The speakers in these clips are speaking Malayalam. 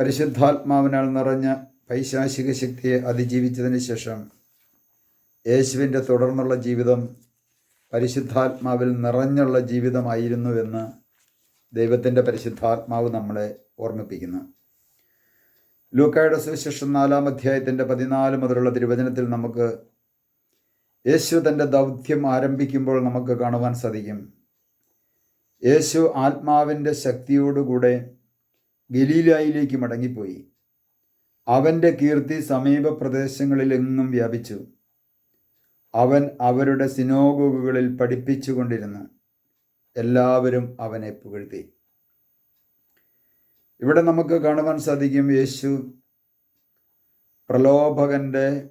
പരിശുദ്ധാത്മാവിനാൽ നിറഞ്ഞ പൈശാചിക ശക്തിയെ അതിജീവിച്ചതിന് ശേഷം യേശുവിന്റെ തുടർന്നുള്ള ജീവിതം പരിശുദ്ധാത്മാവിൽ നിറഞ്ഞുള്ള ജീവിതമായിരുന്നുവെന്ന് ദൈവത്തിന്റെ പരിശുദ്ധാത്മാവ് നമ്മളെ ഓർമ്മിപ്പിക്കുന്നു. ലൂക്കായുടെ സുവിശേഷം നാലാം അധ്യായത്തിന്റെ പതിനാല് മുതലുള്ള തിരുവചനത്തിൽ നമുക്ക് യേശു തന്റെ ദൗത്യം ആരംഭിക്കുമ്പോൾ നമുക്ക് കാണുവാൻ സാധിക്കും. യേശു ആത്മാവിന്റെ ശക്തിയോടുകൂടെ ഗലീലായിലേക്ക് മടങ്ങിപ്പോയി. അവന്റെ കീർത്തി സമീപ പ്രദേശങ്ങളിലെങ്ങും വ്യാപിച്ചു. അവൻ അവരുടെ സിനോഗോഗുകളിൽ പഠിപ്പിച്ചുകൊണ്ടിരുന്നു. എല്ലാവരും അവനെ പുകഴ്ത്തി. ഇവിടെ നമുക്ക് കാണുവാൻ സാധിക്കും യേശു പ്രലോഭകന്റെ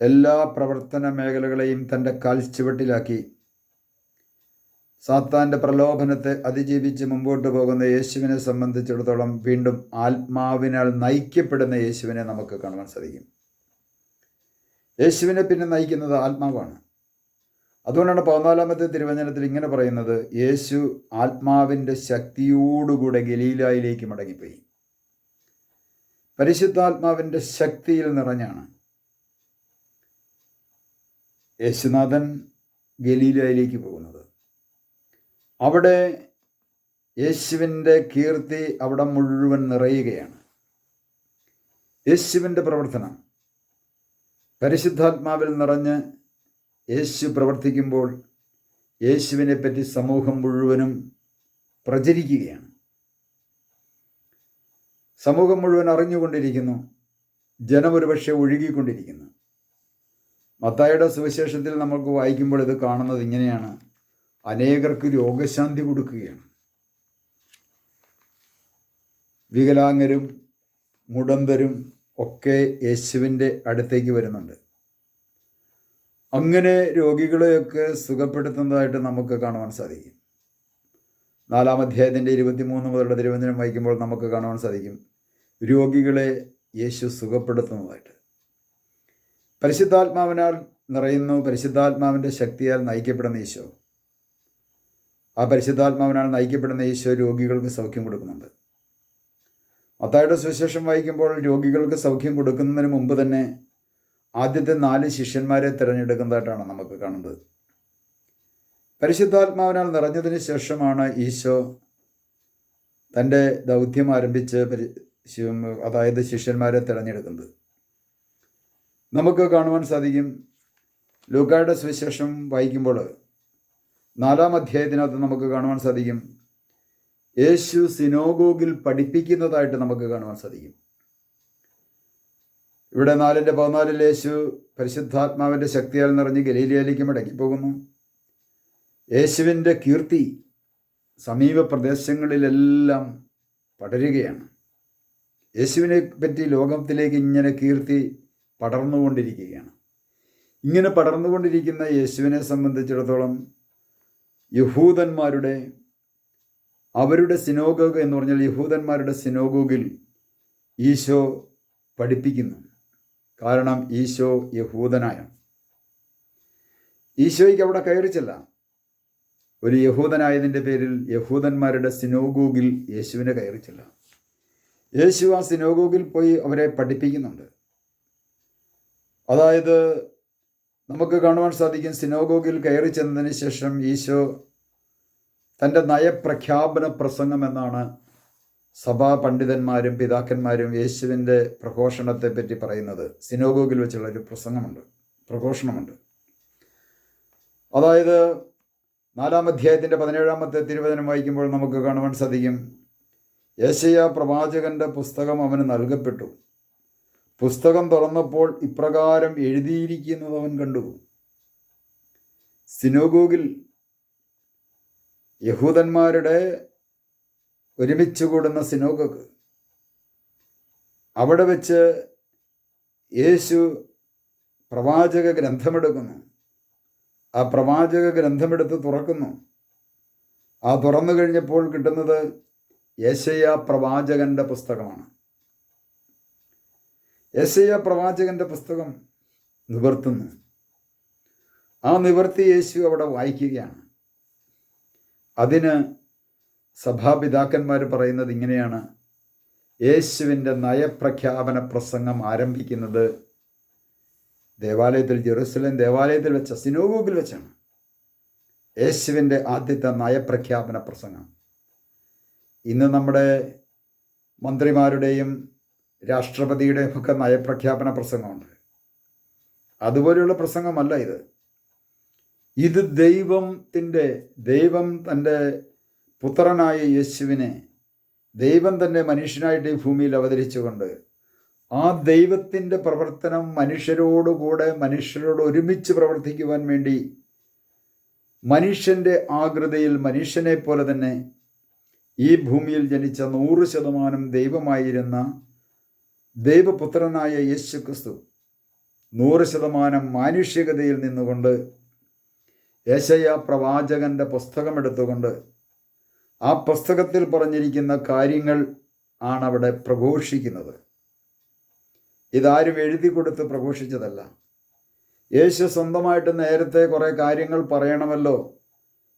എല്ലാ പ്രവർത്തന മേഖലകളെയും തന്റെ കാൽച്ചുവട്ടിലാക്കി. സാത്താന്റെ പ്രലോഭനത്തെ അതിജീവിച്ച് മുമ്പോട്ട് പോകുന്ന യേശുവിനെ സംബന്ധിച്ചിടത്തോളം വീണ്ടും ആത്മാവിനാൽ നയിക്കപ്പെടുന്ന യേശുവിനെ നമുക്ക് കാണുവാൻ സാധിക്കും. യേശുവിനെ പിന്നെ നയിക്കുന്നത് ആത്മാവാണ്. അതുകൊണ്ടാണ് പതിനാലാമത്തെ തിരുവചനത്തിൽ ഇങ്ങനെ പറയുന്നത് യേശു ആത്മാവിന്റെ ശക്തിയോടുകൂടെ ഗലീലായിലേക്ക് മടങ്ങിപ്പോയി. പരിശുദ്ധാത്മാവിന്റെ ശക്തിയിൽ നിറഞ്ഞാണ്. യേശുനാഥൻ ഗലീലായിലേക്ക് പോകുന്നത്. അവിടെ യേശുവിന്റെ കീർത്തി അവിടെ മുഴുവൻ നിറയുകയാണ്. യേശുവിന്റെ പ്രവർത്തനം. പരിശുദ്ധാത്മാവിൽ നിറഞ്ഞ് യേശു പ്രവർത്തിക്കുമ്പോൾ യേശുവിനെ പറ്റി സമൂഹം മുഴുവനും പ്രചരിക്കുകയാണ്. സമൂഹം മുഴുവൻ അറിഞ്ഞുകൊണ്ടിരിക്കുന്നു. ജനം ഒരുപക്ഷെ ഒഴുകിക്കൊണ്ടിരിക്കുന്നു. മത്തായുടെ സുവിശേഷത്തിൽ നമുക്ക് വായിക്കുമ്പോൾ ഇത് കാണുന്നത് ഇങ്ങനെയാണ്. അനേകർക്ക് രോഗശാന്തി കൊടുക്കുകയാണ്. വികലാംഗരും മുടന്തരും ഒക്കെ യേശുവിന്റെ അടുത്തേക്ക് വരുന്നുണ്ട്. അങ്ങനെ രോഗികളെയൊക്കെ സുഖപ്പെടുത്തുന്നതായിട്ട് നമുക്ക് കാണുവാൻ സാധിക്കും. നാലാം അധ്യായത്തിന്റെ ഇരുപത്തിമൂന്ന് മുതലുള്ള തിരുവനന്തപുരം വായിക്കുമ്പോൾ നമുക്ക് കാണുവാൻ സാധിക്കും. രോഗികളെ യേശു സുഖപ്പെടുത്തുന്നതായിട്ട്. പരിശുദ്ധാത്മാവിനാൽ നിറയുന്നു പരിശുദ്ധാത്മാവിന്റെ ശക്തിയാൽ നയിക്കപ്പെടുന്ന ഈശോ. ആ പരിശുദ്ധാത്മാവിനാൽ നയിക്കപ്പെടുന്ന ഈശോ രോഗികൾക്ക് സൗഖ്യം കൊടുക്കുന്നുണ്ട്. മത്തായുടെ സുവിശേഷം വായിക്കുമ്പോൾ രോഗികൾക്ക് സൗഖ്യം കൊടുക്കുന്നതിന് മുമ്പ് തന്നെ ആദ്യത്തെ നാല് ശിഷ്യന്മാരെ തിരഞ്ഞെടുക്കുന്നതായിട്ടാണ് നമുക്ക് കാണുന്നത്. പരിശുദ്ധാത്മാവിനാൽ നിറഞ്ഞതിന് ശേഷമാണ് ഈശോ തന്റെ ദൗത്യം ആരംഭിച്ച് അതായത് ശിഷ്യന്മാരെ തിരഞ്ഞെടുക്കുന്നത്. നമുക്ക് കാണുവാൻ സാധിക്കും. ലൂക്കായുടെ സുവിശേഷം വായിക്കുമ്പോൾ നാലാം അധ്യായത്തിനകത്ത് നമുക്ക് കാണുവാൻ സാധിക്കും. യേശു സിനോഗോഗിൽ പഠിപ്പിക്കുന്നതായിട്ട് നമുക്ക് കാണുവാൻ സാധിക്കും. ഇവിടെ നാലിന്റെ പതിനാലിൽ യേശു പരിശുദ്ധാത്മാവിന്റെ ശക്തിയാൽ നിറഞ്ഞ് ഗലീലയിലേക്ക് മടങ്ങിപ്പോകുന്നു. യേശുവിന്റെ കീർത്തി സമീപ പ്രദേശങ്ങളിലെല്ലാം പടരുകയാണ്. യേശുവിനെ പറ്റി ലോകത്തിലേക്ക് ഇങ്ങനെ കീർത്തി പടർന്നുകൊണ്ടിരിക്കുകയാണ്. ഇങ്ങനെ പടർന്നുകൊണ്ടിരിക്കുന്ന യേശുവിനെ സംബന്ധിച്ചിടത്തോളം യഹൂദന്മാരുടെ അവരുടെ സിനോഗോഗ് എന്ന് പറഞ്ഞാൽ യഹൂദന്മാരുടെ സിനോഗോഗിൽ ഈശോ പഠിപ്പിക്കുന്നു. കാരണം ഈശോ യഹൂദനായ ഈശോയ്ക്ക് അവിടെ കയറിച്ചല്ല ഒരു യഹൂദനായതിന്റെ പേരിൽ യഹൂദന്മാരുടെ സിനോഗോഗിൽ യേശുവിനെ കയറിച്ചില്ല യേശു ആ സിനോഗോഗിൽ പോയി അവരെ പഠിപ്പിക്കുന്നുണ്ട്. അതായത് നമുക്ക് കാണുവാൻ സാധിക്കും സിനോഗോഗിൽ കയറി ചെന്നതിന് ശേഷം ഈശോ തന്റെ നയപ്രഖ്യാപന പ്രസംഗം എന്നാണ് സഭാ പണ്ഡിതന്മാരും പിതാക്കന്മാരും യേശുവിന്റെ പ്രഘോഷണത്തെ പറ്റി പറയുന്നത്. സിനോഗോഗിൽ വെച്ചുള്ള ഒരു പ്രസംഗമുണ്ട് പ്രഘോഷണമുണ്ട്. അതായത് നാലാം അധ്യായത്തിന്റെ പതിനേഴാമത്തെ തിരുവചനം വായിക്കുമ്പോൾ നമുക്ക് കാണുവാൻ സാധിക്കും യേശയ പ്രവാചകന്റെ പുസ്തകം അവന് നൽകപ്പെട്ടു. പുസ്തകം തുറന്നപ്പോൾ ഇപ്രകാരം എഴുതിയിരിക്കുന്നത് അവൻ കണ്ടു. സിനോഗോഗിൽ യഹൂദന്മാരുടെ ഒരുമിച്ച് കൂടുന്ന സിനോഗക്ക് അവിടെ വെച്ച് യേശു പ്രവാചക ഗ്രന്ഥമെടുക്കുന്നു. ആ പ്രവാചക ഗ്രന്ഥമെടുത്ത് തുറക്കുന്നു. ആ തുറന്നു കഴിഞ്ഞപ്പോൾ കിട്ടുന്നത് യേശയ്യ പ്രവാചകന്റെ പുസ്തകമാണ്. യേശയ്യ പ്രവാചകന്റെ പുസ്തകം നിവർത്തുന്നു. ആ നിവർത്തി യേശു അവിടെ വായിക്കുകയാണ്. അതിന് സഭാപിതാക്കന്മാർ പറയുന്നത് ഇങ്ങനെയാണ്. യേശുവിന്റെ നയപ്രഖ്യാപന പ്രസംഗം ആരംഭിക്കുന്നത് ദേവാലയത്തിൽ ജെറുസലേം ദേവാലയത്തിൽ വെച്ച സിനോഗോഗിൽ വെച്ചാണ്. യേശുവിന്റെ ആദ്യത്തെ നയപ്രഖ്യാപന പ്രസംഗം. ഇന്ന് നമ്മുടെ മന്ത്രിമാരുടെയും രാഷ്ട്രപതിയുടെയും ഒക്കെ നയപ്രഖ്യാപന പ്രസംഗമുണ്ട്. അതുപോലെയുള്ള പ്രസംഗമല്ല ഇത്. ഇത് ദൈവത്തിന്റെ ദൈവം തന്റെ പുത്രനായ യേശുവിനെ ദൈവം തന്നെ മനുഷ്യനായിട്ട് ഈ ഭൂമിയിൽ അവതരിച്ചുകൊണ്ട് ആ ദൈവത്തിന്റെ പ്രവർത്തനം മനുഷ്യരോടുകൂടെ മനുഷ്യരോട് ഒരുമിച്ച് പ്രവർത്തിക്കുവാൻ വേണ്ടി മനുഷ്യന്റെ ആകൃതിയിൽ മനുഷ്യനെ പോലെ തന്നെ ഈ ഭൂമിയിൽ ജനിച്ച നൂറ് ശതമാനം ദൈവമായിരുന്ന ദൈവപുത്രനായ യേശു ക്രിസ്തു നൂറ് ശതമാനം മാനുഷികതയിൽ നിന്നുകൊണ്ട് യേശയ പ്രവാചകന്റെ പുസ്തകം എടുത്തുകൊണ്ട് ആ പുസ്തകത്തിൽ പറഞ്ഞിരിക്കുന്ന കാര്യങ്ങൾ ആണ് അവിടെ പ്രഘോഷിക്കുന്നത്. ഇതാരും എഴുതി കൊടുത്ത് പ്രഘോഷിച്ചതല്ല. യേശു സ്വന്തമായിട്ട് നേരത്തെ കുറേ കാര്യങ്ങൾ പറയണമല്ലോ.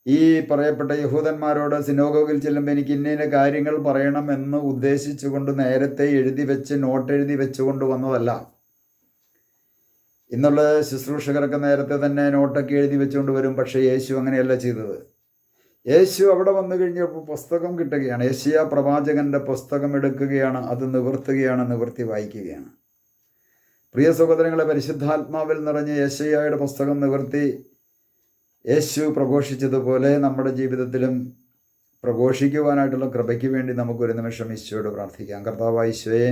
ഈ പറയപ്പെട്ട യഹൂദന്മാരോട് സിനോഗോഗിൽ ചെല്ലുമ്പോൾ എനിക്ക് ഇന്ന കാര്യങ്ങൾ പറയണമെന്ന് ഉദ്ദേശിച്ചുകൊണ്ട് നേരത്തെ എഴുതി വെച്ച് നോട്ട് എഴുതി വെച്ചുകൊണ്ട് വന്നതല്ല. ഇന്നുള്ള ശുശ്രൂഷകരൊക്കെ നേരത്തെ തന്നെ നോട്ടൊക്കെ എഴുതി വെച്ചുകൊണ്ട് വരും പക്ഷേ യേശു അങ്ങനെയല്ല ചെയ്തത്. യേശു അവിടെ വന്നു കഴിഞ്ഞപ്പോൾ പുസ്തകം കിട്ടുകയാണ്. യേശിയ പ്രവാചകന്റെ പുസ്തകം എടുക്കുകയാണ് അത് നിവർത്തുകയാണ് നിവർത്തി വായിക്കുകയാണ്. പ്രിയ സഹോദരങ്ങളെ പരിശുദ്ധാത്മാവിൽ നിറഞ്ഞ യേശയ്യയുടെ പുസ്തകം നിവർത്തി യേശു പ്രഘോഷിച്ചതുപോലെ നമ്മുടെ ജീവിതത്തിലും പ്രഘോഷിക്കുവാനായിട്ടുള്ള കൃപയ്ക്ക് വേണ്ടി നമുക്കൊരു നിമിഷം ഈശോയോട് പ്രാർത്ഥിക്കാം. കർത്താവ് ഈശോയെ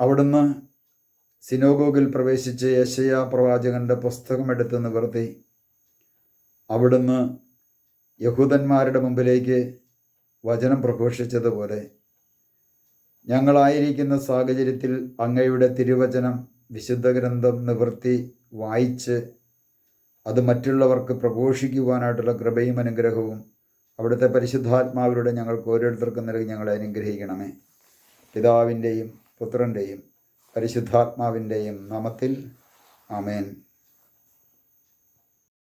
അവിടുന്ന് സിനോഗോഗിൽ പ്രവേശിച്ച് യശയ പുസ്തകം എടുത്ത് നിവർത്തി. അവിടുന്ന് യഹൂദന്മാരുടെ മുമ്പിലേക്ക് വചനം പ്രഘോഷിച്ചതുപോലെ ഞങ്ങളായിരിക്കുന്ന സാഹചര്യത്തിൽ അങ്ങയുടെ തിരുവചനം വിശുദ്ധ ഗ്രന്ഥം നിവർത്തി വായിച്ച് അത് മറ്റുള്ളവർക്ക് പ്രഘോഷിക്കുവാനായിട്ടുള്ള കൃപയും അനുഗ്രഹവും അവിടുത്തെ പരിശുദ്ധാത്മാവിലൂടെ ഞങ്ങൾക്ക് ഓരോരുത്തർക്കും നൽകി ഞങ്ങളെ അനുഗ്രഹിക്കണമേ. പിതാവിന്റെയും പുത്രന്റെയും പരിശുദ്ധാത്മാവിന്റെയും നാമത്തിൽ ആമേൻ.